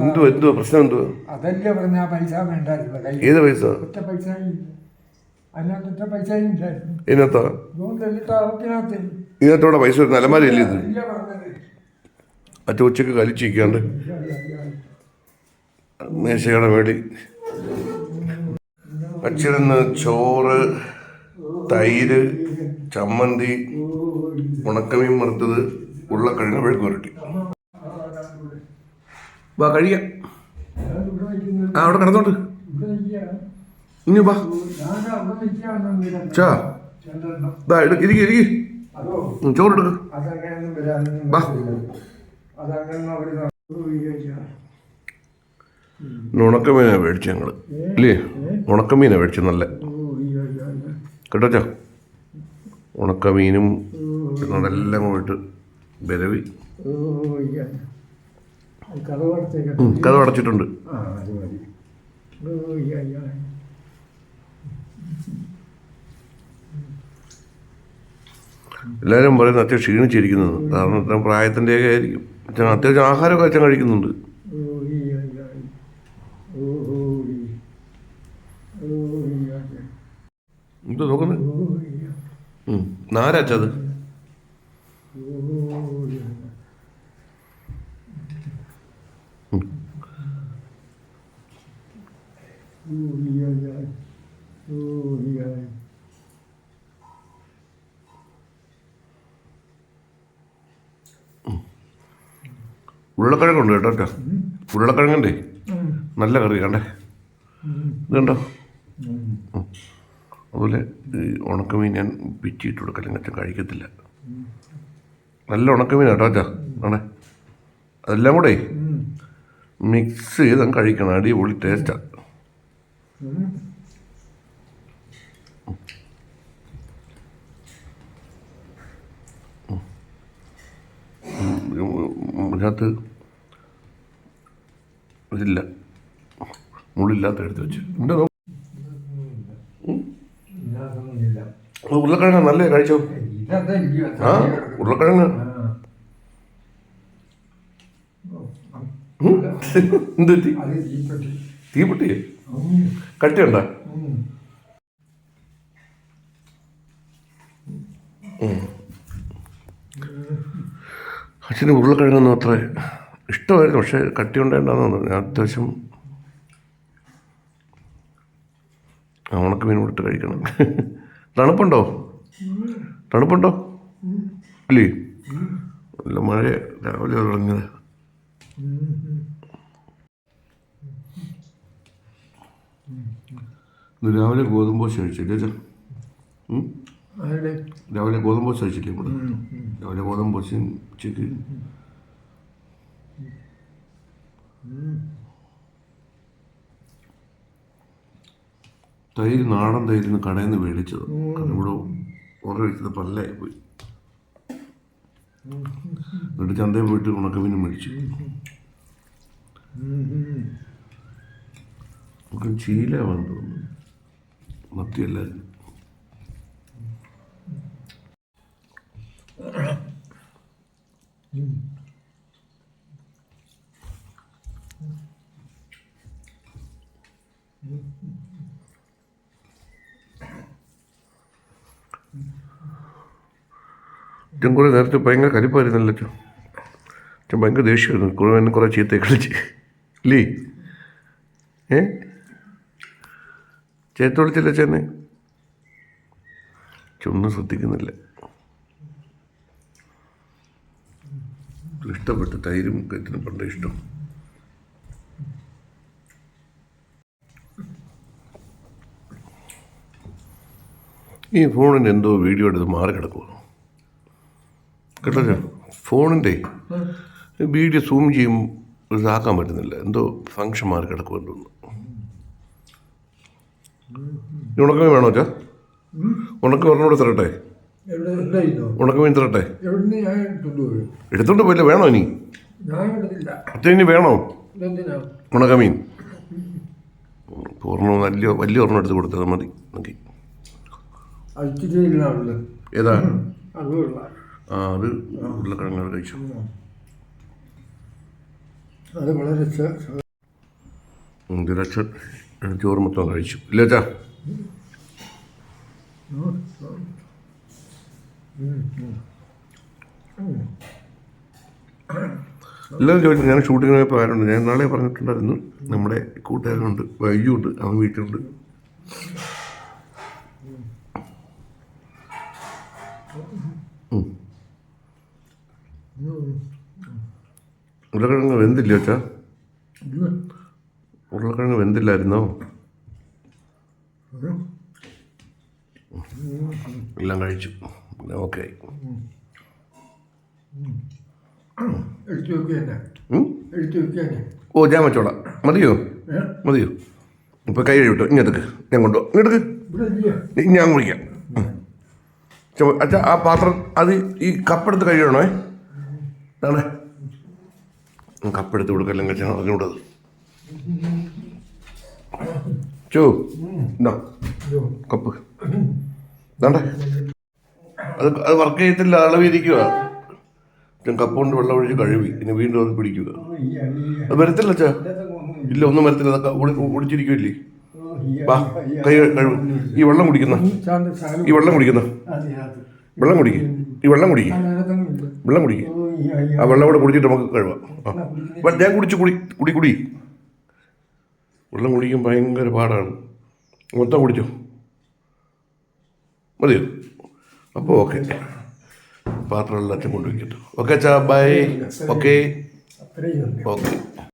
എന്തോ എന്തോ പ്രശ്നം എന്തോ അതല്ലേ പറഞ്ഞ പൈസ വേണ്ടായിരുന്നു ഏത് പൈസ? ഒറ്റ പൈസ അതിനകത്ത് ഒറ്റ പൈസ ഇതിനകത്താ? ഇതിനകത്തോടെ പൈസ ഒരു നിലമാല ഇത്? ഇല്ല അച്ഛൻ ഉച്ചയ്ക്ക് കലിച്ചിരിക്കാണ്ട്. മേശയുടെ മേടി അച്ഛനെന്ന് ചോറ് തൈര് ചമ്മന്തി ഉണക്കമീൻ വറുത്തത് ഉരുളക്കിഴങ്ങ് വെഴുക്ക് പുരട്ടി വാ കഴിയാം. ആ അവിടെ കിടന്നോണ്ട്. ഇനി വാ. ചാ ദാ എടുക്ക് ഇരിക്കും ഇരിക്ക്. ചോറെടുക്ക്. വാ. ഉണക്കമീനാണ് മേടിച്ചു ഞങ്ങൾ ഇല്ലേ? ഉണക്കമീനാണ് മേടിച്ചു നല്ല. കേട്ടോ ചാ ഉണക്കമീനും എല്ലാം പോയിട്ട് ബരവി കഥ അടച്ചിട്ടുണ്ട്. എല്ലാവരും പറയുന്നത് അത്യാവശ്യം ക്ഷീണിച്ചിരിക്കുന്നത്. കാരണം ഇത്രയും പ്രായത്തിന്റെയൊക്കെ ആയിരിക്കും. അച്ഛൻ അത്യാവശ്യം ആഹാരമൊക്കെ അച്ഛൻ കഴിക്കുന്നുണ്ട്. എന്തോ നോക്കുന്നത് നാരാച്ചത് ഓ, ഇയ്യ. ഓ, ഇയ്യ, ഇയ്യ. ഓ, ഇയ്യ. ഉരുളക്കിഴങ്ങുണ്ട് കേട്ടോ കേട്ടോ ഉരുളക്കിഴങ്ങിന്റെ. നല്ല കറി കണ്ടേ. ഇതുണ്ടോ. അതുപോലെ ഉണക്കമീൻ ഞാൻ പിച്ചിട്ട് കൊടുക്കല്ലെങ്കിൽ അച്ഛൻ കഴിക്കത്തില്ല നല്ല ഉണക്കമീൻ കേട്ടോ അച്ഛാ ആണേ അതെല്ലാം കൂടെ മിക്സ് ചെയ്ത് കഴിക്കണം അടിപൊളി ടേസ്റ്റാണ് ഇല്ല ഇതില്ല. മുള്ളില്ലാത്ത എടുത്ത് വെച്ച്. ഉണ്ട് ഉരുളക്കിഴങ്ങ് നല്ല കഴിച്ചോ? ആ ഉരുളക്കിഴങ്ങ്. ആ. എന്ത് കട്ടിയുണ്ട. അച്ഛന് ഉരുളക്കിഴങ്ങൊന്നും അത്ര ഇഷ്ടമായിരുന്നു പക്ഷേ കട്ടി ഉണ്ടായിട്ടാണെന്ന് ഞാൻ അത്യാവശ്യം ഉണക്ക മീൻ കൊടുത്ത് കഴിക്കണം. തണുപ്പുണ്ടോ? തണുപ്പുണ്ടോ? ഇല്ലേ? നല്ല മഴ രാവിലെ തുടങ്ങിയത്. ഇന്ന് രാവിലെ ഗോതമ്പ് ദോശ കഴിച്ചില്ലേ? രാവിലെ ഗോതമ്പ് ദോശ കഴിച്ചില്ലേ ഇവിടെ? രാവിലെ ഗോതമ്പ് ദോശയും ഉച്ചയ്ക്ക് തൈര് നാടൻ തൈരിന്ന് കടയിൽ നിന്ന് മേടിച്ചത്. കാരണം ഇവിടെ ഓർഡർ വെച്ചത് പല്ലായി പോയി. എന്നിട്ട് ചന്തയിൽ പോയിട്ട് ഉണക്കമീൻ മേടിച്ചു. ചീല. നമുക്ക് ചീലയാവാൻ തോന്നുന്നു മത്തിയല്ലായിരുന്നു ഏറ്റവും കൂടെ നേരത്തെ ഭയങ്കര കലിപ്പായിരുന്നല്ലോ അച്ഛൻ ഭയങ്കര ദേഷ്യമായിരുന്നു. കുറെ എന്നെ കുറേ ചീത്ത കളിച്ച് ഇല്ലേ ഏ? ചേർത്ത് വിളിച്ചില്ല ചേന്നെ? ഒന്നും ശ്രദ്ധിക്കുന്നില്ല. ഇഷ്ടപ്പെട്ടു തൈരും കത്തിന് പണ്ട് ഇഷ്ടം. ഈ ഫോണിന്റെ എന്തോ വീഡിയോ എടുത്ത് മാറി കിടക്കുക കേട്ടോ? ഫോണിന്റെ വീഡിയോ സൂം ചെയ്യും ഇതാക്കാൻ പറ്റുന്നില്ല. എന്തോ ഫങ്ഷൻ മാറി ഈ ഉണക്കമീൻ വേണോ ചാ ഉണക്ക പറഞ്ഞോട് തരട്ടെ. ഉണക്കമീൻ തരട്ടെ. എടുത്തോണ്ട് പോയില്ല? വേണോ ഇനി? അച്ഛൻ ഇനി വേണോ? ഉണക്കമീൻ. പൂർണ വലിയ വലിയ ഒരെണ്ണം എടുത്ത് കൊടുത്താൽ മതി. നോക്കി ഏതാ? ആ അത് ഉരുളക്കിഴങ്ങ് കഴിച്ചു. അത് വളരെ രക്ഷ ചോറ് മൊത്തം കഴിച്ചു. ഇല്ല അച്ഛാ? ഉം, ഉം. എല്ലാവരും ചോദിച്ചു ഞാൻ ഷൂട്ടിങ്ങിന് പോയപ്പോൾ ആരുണ്ട് ഞാൻ നാളെ പറഞ്ഞിട്ടുണ്ടായിരുന്നു നമ്മുടെ കൂട്ടുകാരനുണ്ട് വൈകിയുണ്ട് അവൻ വീട്ടിലുണ്ട്. ഉരുളക്കിഴങ്ങ് വെന്തില്ല ഇത് ഉരുളക്കിഴങ്ങ് വെന്തില്ലായിരുന്നോ. എല്ലാം കഴിച്ചു. ഓക്കെ ആയി. ഓ ഞാൻ വെച്ചോളാം. മതിയോ? മതിയോ? ഇപ്പോൾ കൈ കഴിവിട്ടോ ഇങ്ങോട്ടേക്ക് ഞാൻ കൊണ്ടോ ഇങ്ങോട്ടേക്ക് ഞാൻ കുളിക്കാം. അച്ഛാ ആ പാത്രം അത് ഈ കപ്പെടുത്ത് കഴിയണോ ആണേ കപ്പെടുത്ത് കൊടുക്കല്ലാം കഴിച്ചാൽ അറിഞ്ഞൂടത്. ചോ. എന്നാ കപ്പ്. ഇതാണ്ടേ അത് അത് വർക്ക് ചെയ്യത്തില്ല അളവിരിക്കുക ഞാൻ കപ്പ് കൊണ്ട് വെള്ളം ഒഴിച്ച് കഴുകി. ഇനി വീണ്ടും അത് പിടിക്കുക. അത് വരത്തില്ല അച്ഛാ. ഇല്ല. ഒന്നും വരത്തില്ല. അതൊക്കെ ഒളിച്ചിരിക്കുമല്ലേ വാ കൈ കഴിവ് ഈ വെള്ളം കുടിക്കുന്ന. ഈ വെള്ളം കുടിക്കുന്ന. വെള്ളം കുടിക്കുക ഈ വെള്ളം കുടിക്കുക വെള്ളം കുടിക്കുക ആ വെള്ളം കൂടെ കുടിച്ചിട്ട് നമുക്ക് കഴുകാം. ആ. ഞാൻ കുടിച്ച് കുടി കുടി കുടി. വെള്ളം കുടിക്കും ഭയങ്കര പാടാണ്. മൊത്തം കുടിച്ചു? മതിയോ? അപ്പോൾ ഓക്കെ. പാത്രമെല്ലാം അച്ഛൻ കൊണ്ടുവയ്ക്കട്ടോ. ഓക്കെ ചാ ബൈ. ഓക്കെ. ഓക്കെ.